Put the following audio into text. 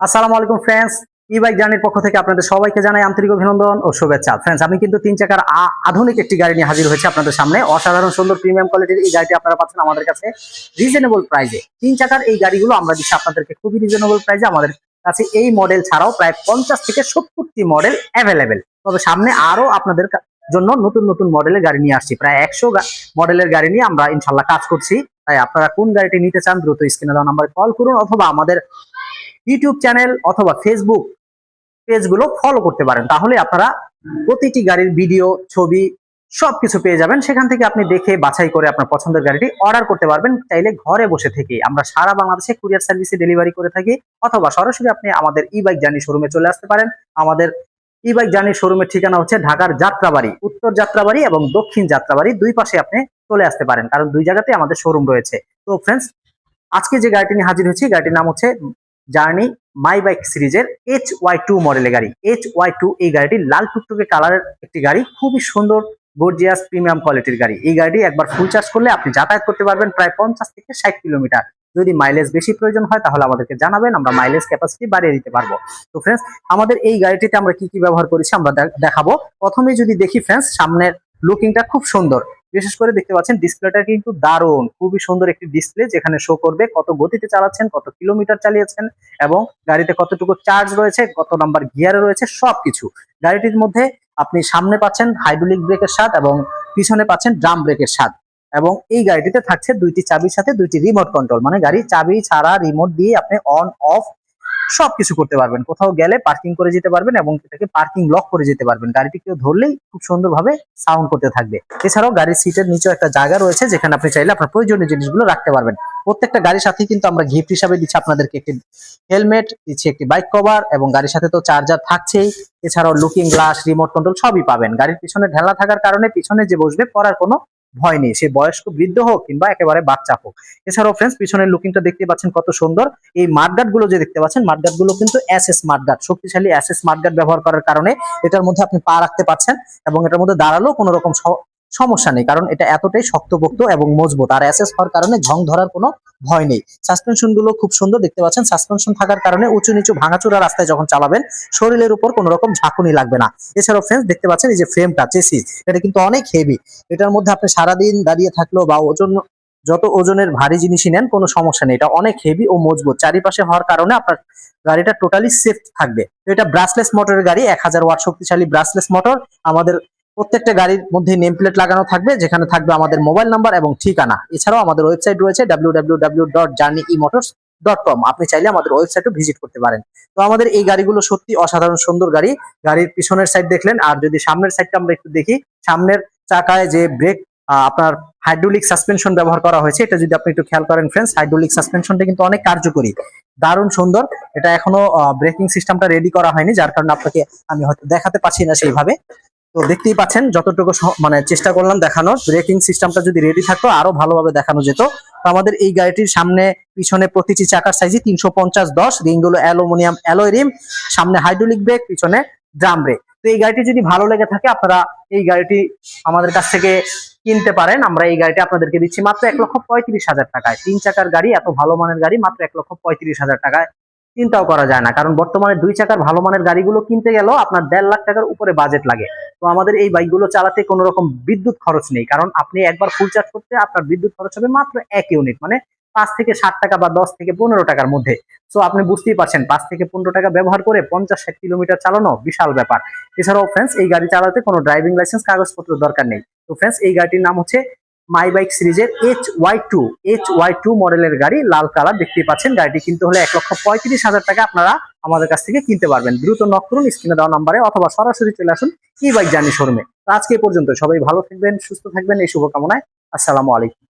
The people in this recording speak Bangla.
আসসালামু আলাইকুম ফ্রেন্ডস ই বাইক জার্নির পক্ষ থেকে আপনাদের সবাইকে জানাই আন্তরিক অভিনন্দন ও শুভেচ্ছা। ফ্রেন্ডস আমি কিন্তু তিন চাকার আধুনিক একটি গাড়ি নিয়ে হাজির হয়েছে আপনাদের সামনে। অসাধারণ, সুন্দর প্রিমিয়াম কোয়ালিটির এই গাড়িটি আপনারা পাচ্ছেন আমাদের কাছে রিজনেবল প্রাইজে তিন চাকার এই গাড়িগুলো আমরা দিচ্ছি আপনাদেরকে খুবই রিজনেবল প্রাইজে আমাদের কাছে এই মডেল ছাড়াও প্রায় পঞ্চাশ থেকে সত্তরটি মডেল অ্যাভেলেবেল তবে সামনে আরও আপনাদের জন্য নতুন নতুন মডেলের গাড়ি নিয়ে আসছি। প্রায় একশো মডেলের গাড়ি নিয়ে আমরা ইনশাল্লাহ কাজ করছি। তাই আপনারা কোন গাড়িটি নিতে চান, দ্রুত স্ক্রিনে দেওয়া নাম্বারে কল করুন অথবা আমাদের ইউটিউব চ্যানেল অথবা ফেসবুক পেজগুলো ফলো করতে পারেন। তাহলে আপনারা প্রতিটি গাড়ির ভিডিও ছবি সবকিছু পেয়ে যাবেন। সেখান থেকে আপনি দেখে বাছাই করে আপনার পছন্দের গাড়িটি অর্ডার করতে পারবেন। চাইলে ঘরে বসে থেকে আমরা সারা বাংলাদেশে কুরিয়ার সার্ভিসে ডেলিভারি করে থাকি অথবা সরাসরি আপনি আমাদের ই বাইক জার্নি শোরুমে চলে আসতে পারেন। আমাদের ই বাইক জার্নি শোরুমের ঠিকানা হচ্ছে ঢাকার যাত্রাবাড়ি, উত্তর যাত্রাবাড়ি এবং দক্ষিণ যাত্রাবাড়ি দুই পাশে আপনি চলে আসতে পারেন। কারণ দুই জায়গাতে আমাদের শোরুম রয়েছে। তো ফ্রেন্ডস আজকে যে গাড়িটি নিয়ে হাজির হয়েছি, গাড়িটির নাম হচ্ছে জার্নি মাই বাইক সিরিজের এইচ ওয়াই টু মডেলের গাড়ি। এইচ ওয়াই টু এই গাড়িটি লাল টুকটুকে কালারের একটি গাড়ি, খুবই সুন্দর গর্জিয়াস প্রিমিয়াম কোয়ালিটির গাড়ি। এই গাড়িটি একবার ফুল চার্জ করলে আপনি যাতায়াত করতে পারবেন প্রায় পঞ্চাশ থেকে ষাট কিলোমিটার। যদি মাইলেজ বেশি প্রয়োজন হয় তাহলে আমাদেরকে জানাবেন, আমরা মাইলেজ ক্যাপাসিটি বাড়িয়ে দিতে পারব। তো ফ্রেন্ডস আমাদের এই গাড়িটিতে আমরা কি কি ব্যবহার করেছি আমরা দেখাবো। প্রথমে যদি দেখি ফ্রেন্ডস সামনের লুকিংটা খুব সুন্দর। বিশেষ করে দেখতে পাচ্ছেন ডিসপ্লেটা কিন্তু দারুণ। খুবই সুন্দর একটি ডিসপ্লে যেখানে শো করবে কত গতিতে চালাচ্ছেন, কত কিলোমিটার চালিয়েছেন এবং গাড়িতে কতটুকু চার্জ রয়েছে, কত নাম্বার গিয়ারে রয়েছে, সবকিছু। গাড়িটির মধ্যে আপনি সামনে পাচ্ছেন হাইড্রোলিক ব্রেকের স্বাদ এবং পিছনে পাচ্ছেন ড্রাম ব্রেকের স্বাদ এবং এই গাড়িটিতে থাকছে দুইটি চাবির সাথে দুইটি রিমোট কন্ট্রোল মানে গাড়ি চাবি ছাড়া রিমোট দিয়ে আপনি অন অফ সবকিছু করতে পারবেন। কোথাও গেলে পার্কিং করে যেতে পারবেন এবং এটাকে পার্কিং লক করে যেতে পারবেন। গাড়িটি কেউ ধরলেই খুব সুন্দরভাবে সাউন্ড করতে থাকবে। এছাড়াও গাড়ির সিটের নিচেও একটা জায়গা রয়েছে, যেখানে আপনি চাইলে আপনার প্রয়োজনীয় জিনিসগুলো রাখতে পারবেন। প্রত্যেকটা গাড়ির সাথেই কিন্তু আমরা গিফট হিসাবে দিচ্ছি আপনাদেরকে একটি হেলমেট দিচ্ছি একটি বাইক কভার এবং গাড়ির সাথে তো চার্জার থাকছেই। এছাড়াও লুকিং গ্লাস রিমোট কন্ট্রোল সবই পাবেন। গাড়ির পিছনে ঢেলা থাকার কারণে পিছনে যে বসবে পড়ার কোনো ভয় নেই, সে বয়স্ক, বৃদ্ধ হোক কিংবা একেবারে বাচ্চা হোক। এছাড়াও ফ্রেন্ডস পিছনের লুকিংটা দেখতে পাচ্ছেন কত সুন্দর। এই মাঠগার্ডগুলো যে দেখতে পাচ্ছেন মাঠগার্ডগুলো কিন্তু এস এস মাঠগার্ড শক্তিশালী এস এস ব্যবহার করার কারণে এটার মধ্যে আপনি পা রাখতে পারছেন এবং এটার মধ্যে দাঁড়ালেও কোনো রকম সমস্যা নেই, কারণ এটা এতটাই শক্তপোক্ত এবং মজবুত। আর এস এস হওয়ার কারণে ঝং ধরার কোনো ভয় নেই। সাসপেনশনগুলো খুব সুন্দর, দেখতে পাচ্ছেন? সাসপেনশন থাকার কারণে উঁচু নিচু ভাঙাচোরা রাস্তায় যখন চালাবেন, শরীরের উপর কোনো রকম ঝাঁকুনি লাগবে না। এছাড়াও ফ্রেন্ডস দেখতে পাচ্ছেন এই যে ফ্রেমটা চেসিস এটা কিন্তু অনেক হেভি এটার মধ্যে আপনি সারাদিন দাঁড়িয়ে থাকলেও বা ওজন, যত ওজনের ভারী জিনিসই নেন, কোনো সমস্যা নেই। এটা অনেক হেভি ও মজবুত। চারিপাশে হওয়ার কারণে আপনার গাড়িটা টোটালি সেফ থাকবে। এটা ব্রাসলেস মোটরের গাড়ি, এক হাজার ওয়াট শক্তিশালী ব্রাসলেস মোটর আমাদের প্রত্যেকটা গাড়ির মধ্যে নেম প্লেট লাগানো থাকবে, যেখানে থাকবে আমাদের মোবাইল নাম্বার এবং ঠিকানা। এছাড়াও আমাদের ওয়েবসাইট রয়েছে কম আপনি চাইলে আমাদের ওয়েবসাইটও ভিজিট করতে পারেন। তো আমাদের এই গাড়িগুলো সত্যি অসাধারণ সুন্দর গাড়ি। গাড়ির পিছনের সাইড দেখলেন, আর যদি সামনের সাইডটা আমরা একটু দেখি, সামনের চাকায় যে ব্রেক আপনার হাইড্রোলিক সাসপেনশন ব্যবহার করা হয়েছে, এটা যদি আপনি একটু খেয়াল করেন ফ্রেন্ডস হাইড্রোলিক সাসপেনশনটা কিন্তু অনেক কার্যকরী। দারুণ সুন্দর। এটা এখনও ব্রেকিং সিস্টেমটা রেডি করা হয়নি, যার কারণে আপনাকে আমি হয়তো দেখাতে পারছি না সেইভাবে। তো দেখতেই পাচ্ছেন, যতটুকু মানে চেষ্টা করলাম দেখানোর ব্রেকিং সিস্টেমটা যদি রেডি থাকতো, আরও ভালোভাবে দেখানো যেত। তো আমাদের এই গাড়িটির সামনে, পিছনে প্রতিটি চাকার সাইজই তিনশো পঞ্চাশ দশ রিংগুলো অ্যালুমিনিয়াম অ্যালয় রিম সামনে হাইড্রোলিক ব্রেক পিছনে ড্রাম ব্রেক তো এই গাড়িটি যদি ভালো লেগে থাকে, আপনারা এই গাড়িটি আমাদের কাছ থেকে কিনতে পারেন। আমরা এই গাড়িটি আপনাদেরকে দিচ্ছি মাত্র এক লক্ষ পঁয়ত্রিশ হাজার টাকায়। তিন চাকার গাড়ি, এত ভালো মানের গাড়ি, মাত্র এক লক্ষ পঁয়ত্রিশ হাজার টাকায়। চিন্তাও করা যায় না। কারণ বর্তমানে দুই চাকার ভালো মানের গাড়িগুলো কিনতে গেলেও আপনার দেড় লাখ টাকার উপরে বাজেট লাগে। তো আমাদের এই বাইকগুলো চালাতে কোনো রকম বিদ্যুৎ খরচ নেই। কারণ আপনি একবার ফুল চার্জ করতে আপনার বিদ্যুৎ খরচ হবে মাত্র এক ইউনিট মানে পাঁচ থেকে ষাট টাকা বা দশ থেকে পনেরো টাকার মধ্যে। তো আপনি বুঝতেই পারছেন, পাঁচ থেকে পনেরো টাকা ব্যবহার করে পঞ্চাশ ষাট কিলোমিটার চালানো বিশাল ব্যাপার। এছাড়াও ফ্রেন্ডস এই গাড়ি চালাতে কোনো ড্রাইভিং লাইসেন্স কাগজপত্র দরকার নেই। তো ফ্রেন্ডস এই গাড়িটির নাম হচ্ছে মাই বাইক সিরিজের H Y two H Y two মডেলের গাড়ি, লাল কালার দেখতে পাচ্ছেন। গাড়িটি কিনতে হলে এক লক্ষ পঁয়ত্রিশ হাজার টাকা আপনারা আমাদের কাছ থেকে কিনতে পারবেন। দ্রুত নক করুন স্ক্রিনে দেওয়া নাম্বারে অথবা সরাসরি চলে আসুন কি বাইক জার্নি শোরুমে আজকে পর্যন্ত সবাই ভালো থাকবেন, সুস্থ থাকবেন, এই শুভকামনায়। আসসালামু আলাইকুম।